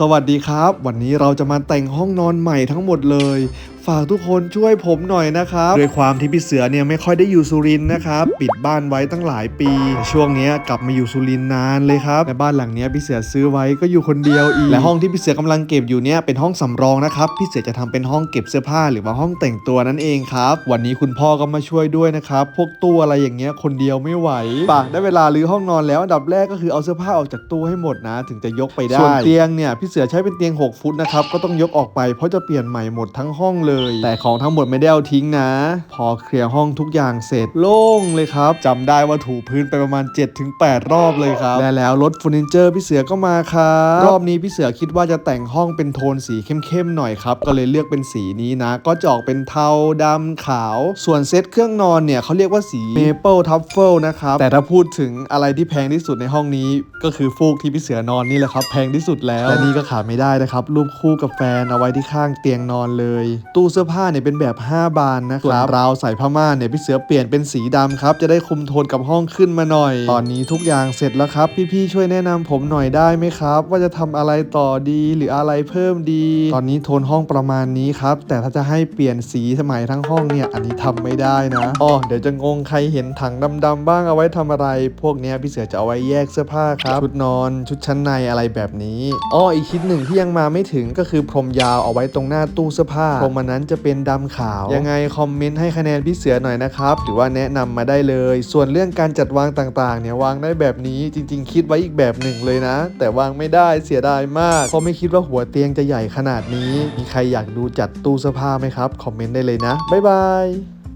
สวัสดีครับ วันนี้เราจะมาแต่งห้องนอนใหม่ทั้งหมดเลย ฝากทุกคนช่วยผมหน่อยนะครับด้วยความที่พี่เสือเนี่ยไม่ค่อยได้อยู่สุรินทร์นะครับปิดบ้านไว้ตั้งหลายปี ช่วงนี้กลับมาอยู่สุรินทร์นานเลยครับและบ้านหลังนี้พี่เสือซื้อไว้ก็อยู่คนเดียวอีกและห้องที่พี่เสือกำลังเก็บอยู่เนี่ยเป็นห้องสำรองนะครับพี่เสือจะทำเป็นห้องเก็บเสื้อผ้าหรือว่าห้องแต่งตัวนั่นเองครับวันนี้คุณพ่อก็มาช่วยด้วยนะครับพวกตู้อะไรอย่างเงี้ยคนเดียวไม่ไหวปะได้เวลารื้อห้องนอนแล้วอันดับแรกก็คือเอาเสื้อผ้าออกจากตู้ให้หมดนะ ถึงจะยกไปได้ส่วนเตียงเนี่ยพี่เสือใช้เป็นเตียง 6 ฟุตนะครับก็ต้องยกออกไปเพราะจะเปลี่ยนใหม่หมดทั้งห้องเลยแต่ของทั้งหมดไม่ได้เอาทิ้งนะ พอเคลียร์ห้องทุกอย่างเสร็จโล่งเลยครับจำได้ว่าถูพื้นไปประมาณ 7-8 รอบเลยครับและแล้วรถเฟอร์นิเจอร์พี่เสือก็มาครับรอบนี้พี่เสือคิดว่าจะแต่งห้องเป็นโทนสีเข้มๆหน่อยครับ ก็เลยเลือกเป็นสีนี้นะ ก็จะออกเป็นเทาดำขาว ส่วนเซตเครื่องนอนเนี่ยเขาเรียกว่าสีเมเปิลทัฟเฟิลนะครับแต่ถ้าพูดถึงอะไรที่แพงที่สุดในห้องนี้ ก็คือฟูกที่พี่เสือนอนนี่แหละครับ แพงที่สุดแล้วและนี่ก็ขาดไม่ได้นะครับรูปคู่กับแฟนเอาไว้ที่ข้างเตียงนอนเลย ตู้เสื้อผ้าเนี่ยเป็นแบบ 5 บานนะครับส่วนราวใส่ผ้าม่านเนี่ยพี่เสือเปลี่ยนเป็นสีดำครับ จะได้คุมโทนกับห้องขึ้นมาหน่อย ตอนนี้ทุกอย่างเสร็จแล้วครับ พี่ๆช่วยแนะนำผมหน่อยได้ไหมครับ ว่าจะทำอะไรต่อดีหรืออะไรเพิ่มดี ตอนนี้โทนห้องประมาณนี้ครับ แต่ถ้าจะให้เปลี่ยนสีสมัยทั้งห้องเนี่ยอันนี้ทำไม่ได้นะอ๋อเดี๋ยวจะงงใครเห็นถังดำๆบ้างเอาไว้ทำอะไร พวกเนี้ยพี่เสือจะเอาไว้แยกเสื้อผ้าครับชุดนอนชุดชั้นในอะไรแบบนี้อ้ออีกชิ้นหนึ่งที่ยังมาไม่ถึงก็คือพรมยาวเอาไว้ตรงหน้าตู้เสื้อผ้าพรมอันนั้นจะเป็นดำขาว ยังไงคอมเมนต์ให้คะแนนพี่เสือหน่อยนะครับ หรือว่าแนะนำมาได้เลย ส่วนเรื่องการจัดวางต่างๆเนี่ยวางได้แบบนี้จริง ๆ คิดไว้อีกแบบหนึ่งเลยนะ แต่วางไม่ได้เสียดายมากเพราะไม่คิดว่าหัวเตียงจะใหญ่ขนาดนี้ มีใครอยากดูจัดตู้เสื้อผ้าไหมครับ คอมเมนต์ได้เลยนะบ๊ายบาย